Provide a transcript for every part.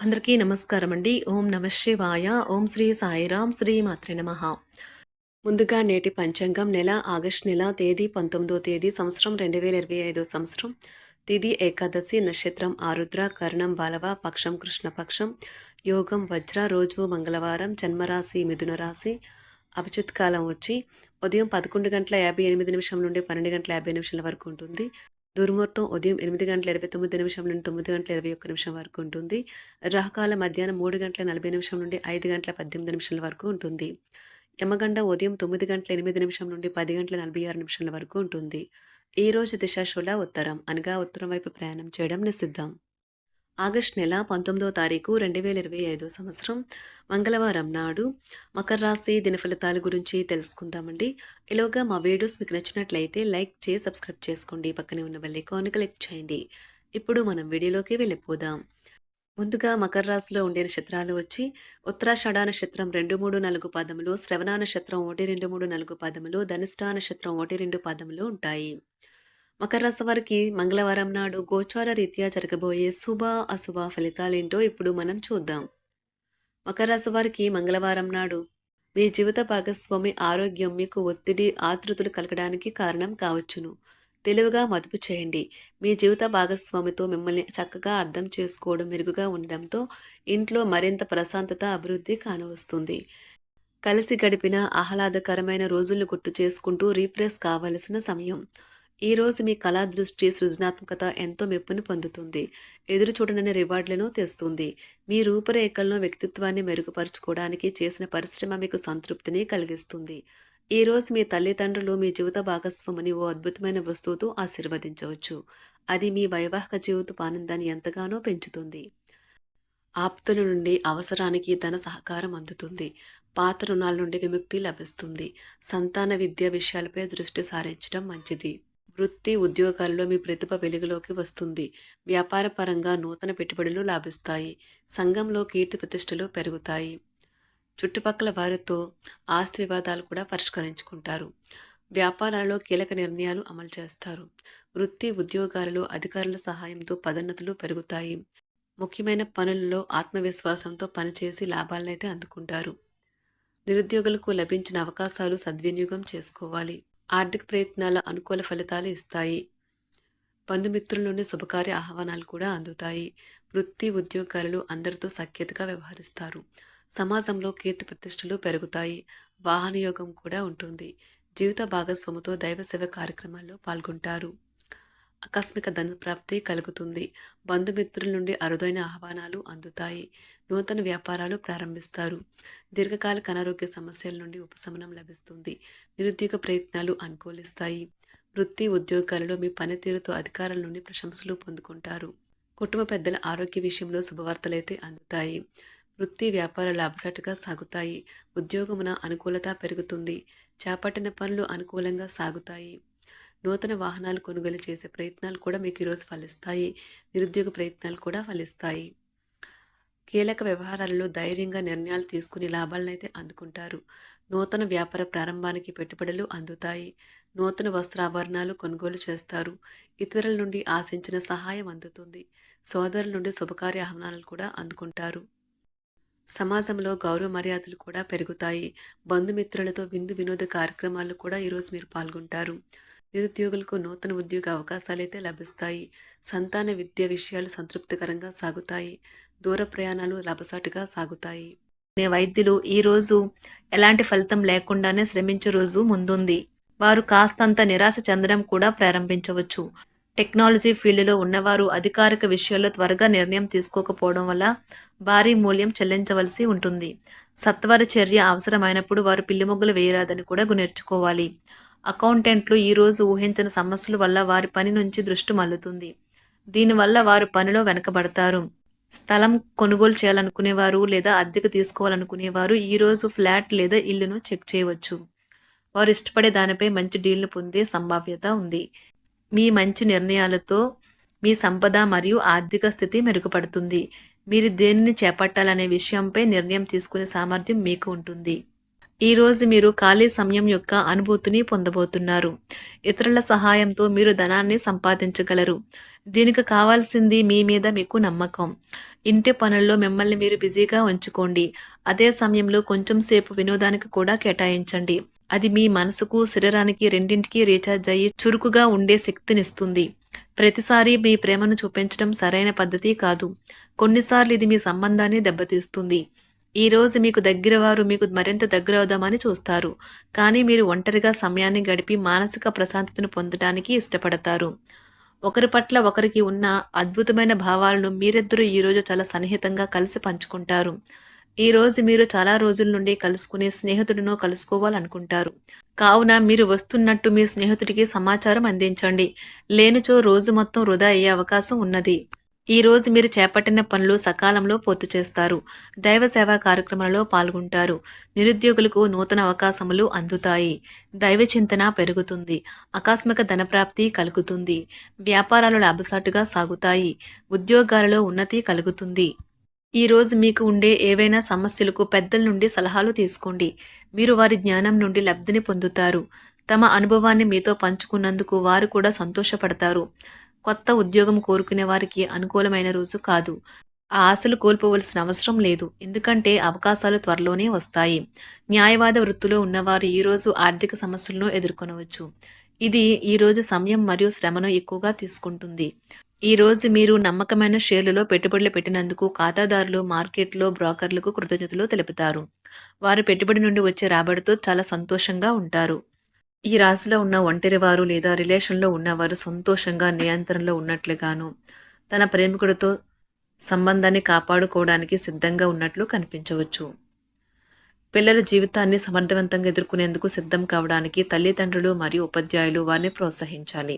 అందరికీ నమస్కారం అండి ఓం నమ శివాయ. ఓం శ్రీ సాయిరాం శ్రీ మాత్రే నమ. ముందుగా నేటి పంచాంగం నెల ఆగస్టు నెల తేదీ పంతొమ్మిదో తేదీ సంవత్సరం రెండు వేల ఇరవై ఐదో సంవత్సరం. తిది ఏకాదశి నక్షత్రం ఆరుద్ర కర్ణం బాలవ పక్షం కృష్ణపక్షం యోగం వజ్ర రోజు మంగళవారం జన్మరాశి మిథున రాశి అభిజిత్ కాలం వచ్చి ఉదయం పదకొండు గంటల యాభై ఎనిమిది నిమిషం నుండి పన్నెండు గంటల యాభై నిమిషాల వరకు ఉంటుంది. దుర్ముహూర్తం ఉదయం ఎనిమిది గంటల ఇరవై తొమ్మిది నిమిషం నుండి తొమ్మిది గంటల ఇరవై ఒక్క నిమిషం వరకు ఉంటుంది. రాహకాల మధ్యాహ్నం మూడు గంటల నలభై నిమిషం నుండి ఐదు గంటల పద్దెనిమిది నిమిషాల వరకు ఉంటుంది. యమగండ ఉదయం తొమ్మిది గంటల ఎనిమిది నిమిషం నుండి పది గంటల నలభై ఆరు నిమిషాల వరకు ఉంటుంది. ఈ రోజు దిశాశుల ఉత్తరం అనగా ఉత్తరం వైపు ప్రయాణం చేయడం నిషిద్ధం. ఆగస్టు నెల పంతొమ్మిదో తారీఖు రెండు వేల ఇరవై ఐదో సంవత్సరం మంగళవారం నాడు మకర రాశి దినఫలితాల గురించి తెలుసుకుందామండి. ఇలాగా మా వీడియోస్ మీకు నచ్చినట్లయితే లైక్ చేసి సబ్స్క్రైబ్ చేసుకోండి. పక్కనే ఉన్న బెల్ ఐకాన్ క్లిక్ చేయండి. ఇప్పుడు మనం వీడియోలోకి వెళ్ళిపోదాం. ముందుగా మకర రాశిలో ఉండే నక్షత్రాలు వచ్చి ఉత్తరాషాఢ నక్షత్రం రెండు మూడు నాలుగు పాదములు శ్రవణ నక్షత్రం ఒకటి రెండు మూడు నాలుగు పాదములు ధనిష్ట నక్షత్రం ఒకటి రెండు పాదములు ఉంటాయి. మకర రాశి వారికి మంగళవారం నాడు గోచార రీత్యా జరగబోయే శుభ అశుభ ఫలితాలేంటో ఇప్పుడు మనం చూద్దాం. మకర రాశి వారికి మంగళవారం నాడు మీ జీవిత భాగస్వామి ఆరోగ్యం మీకు ఒత్తిడి ఆతృతలు కలగడానికి కారణం కావచ్చును. తెలివిగా మదుపు చేయండి. మీ జీవిత భాగస్వామితో మిమ్మల్ని చక్కగా అర్థం చేసుకోవడం మెరుగుగా ఉండడంతో ఇంట్లో మరింత ప్రశాంతత అభివృద్ధి కానవస్తుంది. కలిసి గడిపిన ఆహ్లాదకరమైన రోజులను గుర్తు చేసుకుంటూ రీప్రెస్ కావలసిన సమయం. ఈ రోజు మీ కళా దృష్టి సృజనాత్మకత ఎంతో మెప్పుని పొందుతుంది. ఎదురు చూడనని రివార్డులను తెస్తుంది. మీ రూపురేఖలను వ్యక్తిత్వాన్ని మెరుగుపరుచుకోవడానికి చేసిన పరిశ్రమ మీకు సంతృప్తిని కలిగిస్తుంది. ఈ రోజు మీ తల్లిదండ్రులు మీ జీవిత భాగస్వామిని ఓ అద్భుతమైన వస్తువుతో ఆశీర్వదించవచ్చు. అది మీ వైవాహిక జీవిత ఆనందాన్ని ఎంతగానో పెంచుతుంది. ఆప్తుల నుండి అవసరానికి ధన సహకారం అందుతుంది. పాత రుణాల నుండి విముక్తి లభిస్తుంది. సంతాన విద్య విషయాలపై దృష్టి సారించడం మంచిది. వృత్తి ఉద్యోగాల్లో మీ ప్రతిభ వెలుగులోకి వస్తుంది. వ్యాపార పరంగా నూతన పెట్టుబడులు లాభిస్తాయి. సంఘంలో కీర్తి ప్రతిష్టలు పెరుగుతాయి. చుట్టుపక్కల వారితో ఆస్తి వివాదాలు కూడా పరిష్కరించుకుంటారు. వ్యాపారాలలో కీలక నిర్ణయాలు అమలు చేస్తారు. వృత్తి ఉద్యోగాలలో అధికారుల సహాయంతో పదోన్నతులు పెరుగుతాయి. ముఖ్యమైన పనులలో ఆత్మవిశ్వాసంతో పనిచేసి లాభాలనైతే అందుకుంటారు. నిరుద్యోగులకు లభించిన అవకాశాలు సద్వినియోగం చేసుకోవాలి. ఆర్థిక ప్రయత్నాల అనుకూల ఫలితాలు ఇస్తాయి. బంధుమిత్రుల నుండి శుభకార్య ఆహ్వానాలు కూడా అందుతాయి. వృత్తి ఉద్యోగాలలో అందరితో సఖ్యతగా వ్యవహరిస్తారు. సమాజంలో కీర్తి ప్రతిష్టలు పెరుగుతాయి. వాహన యోగం కూడా ఉంటుంది. జీవిత భాగస్వామితో దైవ సేవ కార్యక్రమాల్లో పాల్గొంటారు. ఆకస్మిక ధన ప్రాప్తి కలుగుతుంది. బంధుమిత్రుల నుండి అరుదైన ఆహ్వానాలు అందుతాయి. నూతన వ్యాపారాలు ప్రారంభిస్తారు. దీర్ఘకాలిక అనారోగ్య సమస్యల నుండి ఉపశమనం లభిస్తుంది. నిరుద్యోగ ప్రయత్నాలు అనుకూలిస్తాయి. వృత్తి ఉద్యోగాలలో మీ పనితీరుతో అధికారుల నుండి ప్రశంసలు పొందుకుంటారు. కుటుంబ పెద్దల ఆరోగ్య విషయంలో శుభవార్తలైతే అందుతాయి. వృత్తి వ్యాపార లాభసాటుగా సాగుతాయి. ఉద్యోగమున అనుకూలత పెరుగుతుంది. చేపట్టిన పనులు అనుకూలంగా సాగుతాయి. నూతన వాహనాలు కొనుగోలు చేసే ప్రయత్నాలు కూడా మీకు ఈరోజు ఫలిస్తాయి. నిరుద్యోగ ప్రయత్నాలు కూడా ఫలిస్తాయి. కీలక వ్యవహారాలలో ధైర్యంగా నిర్ణయాలు తీసుకుని లాభాలనైతే అందుకుంటారు. నూతన వ్యాపార ప్రారంభానికి పెట్టుబడులు అందుతాయి. నూతన వస్త్రాభరణాలు కొనుగోలు చేస్తారు. ఇతరుల నుండి ఆశించిన సహాయం అందుతుంది. సోదరుల నుండి శుభకార్య ఆహ్వానాలు కూడా అందుకుంటారు. సమాజంలో గౌరవ మర్యాదలు కూడా పెరుగుతాయి. బంధుమిత్రులతో విందు వినోద కార్యక్రమాలు కూడా ఈరోజు మీరు పాల్గొంటారు. నిరుద్యోగులకు నూతన ఉద్యోగ అవకాశాలైతే లభిస్తాయి. సంతాన విద్య విషయాలు సంతృప్తికరంగా సాగుతాయి. దూర ప్రయాణాలు లభసాటుగా సాగుతాయి. నే వైద్యులు ఈరోజు ఎలాంటి ఫలితం లేకుండానే శ్రమించే రోజు ముందుంది. వారు కాస్తంత నిరాశ చెందడం కూడా ప్రారంభించవచ్చు. టెక్నాలజీ ఫీల్డ్లో ఉన్నవారు అధికారిక విషయాల్లో త్వరగా నిర్ణయం తీసుకోకపోవడం వల్ల భారీ మూల్యం చెల్లించవలసి ఉంటుంది. సత్వర చర్య అవసరమైనప్పుడు వారు పిల్లిమొగ్గులు వేయరాదని కూడా నేర్చుకోవాలి అకౌంటెంట్లు ఈరోజు ఊహించిన సమస్యల వల్ల వారి పని నుంచి దృష్టి మల్లుతుంది దీనివల్ల వారు పనిలో వెనకబడతారు. స్థలం కొనుగోలు చేయాలనుకునేవారు లేదా అద్దెకు తీసుకోవాలనుకునేవారు ఈరోజు ఫ్లాట్ లేదా ఇల్లును చెక్ చేయవచ్చు. వారు ఇష్టపడే దానిపై మంచి డీల్ను పొందే సంభావ్యత ఉంది. మీ మంచి నిర్ణయాలతో మీ సంపద మరియు ఆర్థిక స్థితి మెరుగుపడుతుంది. మీరు దేనిని చేపట్టాలనే విషయంపై నిర్ణయం తీసుకునే సామర్థ్యం మీకు ఉంటుంది. ఈరోజు మీరు ఖాళీ సమయం యొక్క అనుభూతిని పొందబోతున్నారు. ఇతరుల సహాయంతో మీరు ధనాన్ని సంపాదించగలరు. దీనికి కావాల్సింది మీ మీద మీకు నమ్మకం. ఇంటి పనుల్లో మిమ్మల్ని మీరు బిజీగా ఉంచుకోండి. అదే సమయంలో కొంచెం సేపు వినోదానికి కూడా కేటాయించండి. అది మీ మనసుకు శరీరానికి రెండింటికి రీఛార్జ్ అయ్యి చురుకుగా ఉండే శక్తినిస్తుంది. ప్రతిసారి మీ ప్రేమను చూపించడం సరైన పద్ధతి కాదు. కొన్నిసార్లు ఇది మీ సంబంధాన్ని దెబ్బతీస్తుంది. ఈ రోజు మీకు దగ్గర వారు మీకు మరింత దగ్గర అవుదామని చూస్తారు. కానీ మీరు ఒంటరిగా సమయాన్ని గడిపి మానసిక ప్రశాంతతను పొందడానికి ఇష్టపడతారు. ఒకరి పట్ల ఒకరికి ఉన్న అద్భుతమైన భావాలను మీరిద్దరూ ఈరోజు చాలా సన్నిహితంగా కలిసి పంచుకుంటారు. ఈ రోజు మీరు చాలా రోజుల నుండి కలుసుకునే స్నేహితుడినో కలుసుకోవాలనుకుంటారు. కావున మీరు వస్తున్నట్టు మీ స్నేహితుడికి సమాచారం అందించండి. లేనిచో రోజు మొత్తం వృధా అయ్యే అవకాశం ఉన్నది. ఈరోజు మీరు చేపట్టిన పనులు సకాలంలో పూర్తి చేస్తారు. దైవ సేవా కార్యక్రమాలలో పాల్గొంటారు. నిరుద్యోగులకు నూతన అవకాశములు అందుతాయి. దైవ చింతన పెరుగుతుంది. ఆకస్మిక ధనప్రాప్తి కలుగుతుంది. వ్యాపారాలు లాభసాటుగా సాగుతాయి. ఉద్యోగాలలో ఉన్నతి కలుగుతుంది. ఈరోజు మీకు ఉండే ఏవైనా సమస్యలకు పెద్దల నుండి సలహాలు తీసుకోండి. మీరు వారి జ్ఞానం నుండి లబ్ధిని పొందుతారు. తమ అనుభవాన్ని మీతో పంచుకున్నందుకు వారు కూడా సంతోషపడతారు. కొత్త ఉద్యోగం కోరుకునే వారికి అనుకూలమైన రోజు కాదు. ఆ ఆశలు కోల్పోవలసిన అవసరం లేదు. ఎందుకంటే అవకాశాలు త్వరలోనే వస్తాయి. న్యాయవాద వృత్తిలో ఉన్నవారు ఈరోజు ఆర్థిక సమస్యలను ఎదుర్కొనవచ్చు. ఇది ఈరోజు సమయం మరియు శ్రమను ఎక్కువగా తీసుకుంటుంది. ఈ రోజు మీరు నమ్మకమైన షేర్లలో పెట్టుబడులు పెట్టినందుకు ఖాతాదారులు మార్కెట్లో బ్రోకర్లకు కృతజ్ఞతలు తెలుపుతారు. వారు పెట్టుబడి నుండి వచ్చే రాబడితో చాలా సంతోషంగా ఉంటారు. ఈ రాశిలో ఉన్న ఒంటరివారు లేదా రిలేషన్లో ఉన్నవారు సంతోషంగా నియంత్రణలో ఉన్నట్లుగాను తన ప్రేమికుడితో సంబంధాన్ని కాపాడుకోవడానికి సిద్ధంగా ఉన్నట్లు కనిపించవచ్చు. పిల్లల జీవితాన్ని సమర్థవంతంగా ఎదుర్కొనేందుకు సిద్ధం కావడానికి తల్లిదండ్రులు మరియు ఉపాధ్యాయులు వారిని ప్రోత్సహించాలి.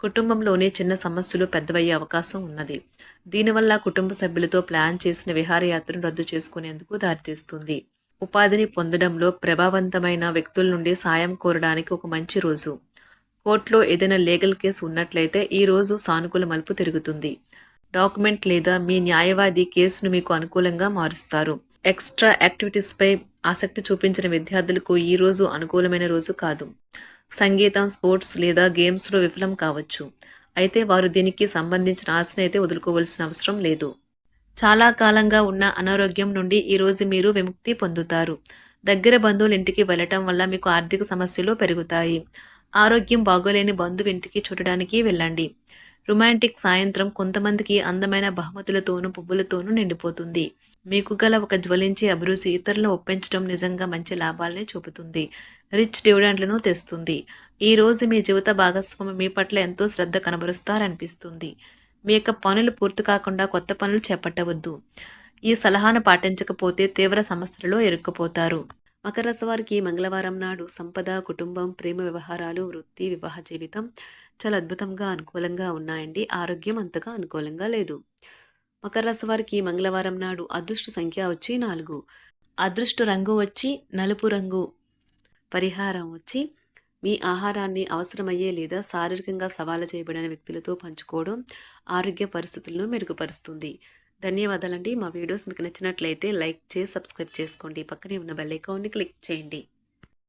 కుటుంబంలోనే చిన్న సమస్యలు పెద్దవయ్యే అవకాశం ఉన్నది. దీనివల్ల కుటుంబ సభ్యులతో ప్లాన్ చేసిన విహారయాత్రను రద్దు చేసుకునేందుకు దారితీస్తుంది. ఉపాధిని పొందడంలో ప్రభావవంతమైన వ్యక్తుల నుండి సాయం కోరడానికి ఒక మంచి రోజు. కోర్టులో ఏదైనా లీగల్ కేసు ఉన్నట్లయితే ఈ రోజు సానుకూల మలుపు తిరుగుతుంది. డాక్యుమెంట్ లేదా మీ న్యాయవాది కేసును మీకు అనుకూలంగా మారుస్తారు. ఎక్స్ట్రా యాక్టివిటీస్పై ఆసక్తి చూపించిన విద్యార్థులకు ఈ రోజు అనుకూలమైన రోజు కాదు. సంగీతం స్పోర్ట్స్ లేదా గేమ్స్లో విఫలం కావచ్చు. అయితే వారు దీనికి సంబంధించిన ఆశను అయితే వదులుకోవాల్సిన అవసరం లేదు. చాలా కాలంగా ఉన్న అనారోగ్యం నుండి ఈరోజు మీరు విముక్తి పొందుతారు. దగ్గర బంధువుల ఇంటికి వెళ్ళటం వల్ల మీకు ఆర్థిక సమస్యలు పెరుగుతాయి. ఆరోగ్యం బాగోలేని బంధువు ఇంటికి చూడడానికి వెళ్ళండి. రొమాంటిక్ సాయంత్రం కొంతమందికి అందమైన బహుమతులతోనూ పువ్వులతోనూ నిండిపోతుంది. మీకు గల ఒక జ్వలించే అభిరుచి ఇతరులను ఒప్పించడం నిజంగా మంచి లాభాలని చూపుతుంది. రిచ్ డివిడెంట్లను తెస్తుంది. ఈ రోజు మీ జీవిత భాగస్వామి మీ పట్ల ఎంతో శ్రద్ధ కనబరుస్తారనిపిస్తుంది. మీ యొక్క పనులు పూర్తి కాకుండా కొత్త పనులు చేపట్టవద్దు. ఈ సలహాను పాటించకపోతే తీవ్ర సమస్యలలో ఇరుక్కుపోతారు. మకర రాశి వారికి మంగళవారం నాడు సంపద కుటుంబం ప్రేమ వ్యవహారాలు వృత్తి వివాహ జీవితం చాలా అద్భుతంగా అనుకూలంగా ఉన్నాయండి. ఆరోగ్యం అంతగా అనుకూలంగా లేదు. మకర రాశి వారికి మంగళవారం నాడు అదృష్ట సంఖ్య వచ్చి నాలుగు. అదృష్ట రంగు వచ్చి నలుపు రంగు పరిహారం వచ్చి మీ ఆహారాన్ని అవసరమయ్యే లేదా శారీరకంగా సవాలు చేయబడిన వ్యక్తులతో పంచుకోవడం ఆరోగ్య పరిస్థితులను మెరుగుపరుస్తుంది. ధన్యవాదాలండి. మా వీడియోస్ మీకు నచ్చినట్లయితే లైక్ చేసి సబ్స్క్రైబ్ చేసుకోండి. పక్కనే ఉన్న బెల్ ఐకాన్ని క్లిక్ చేయండి.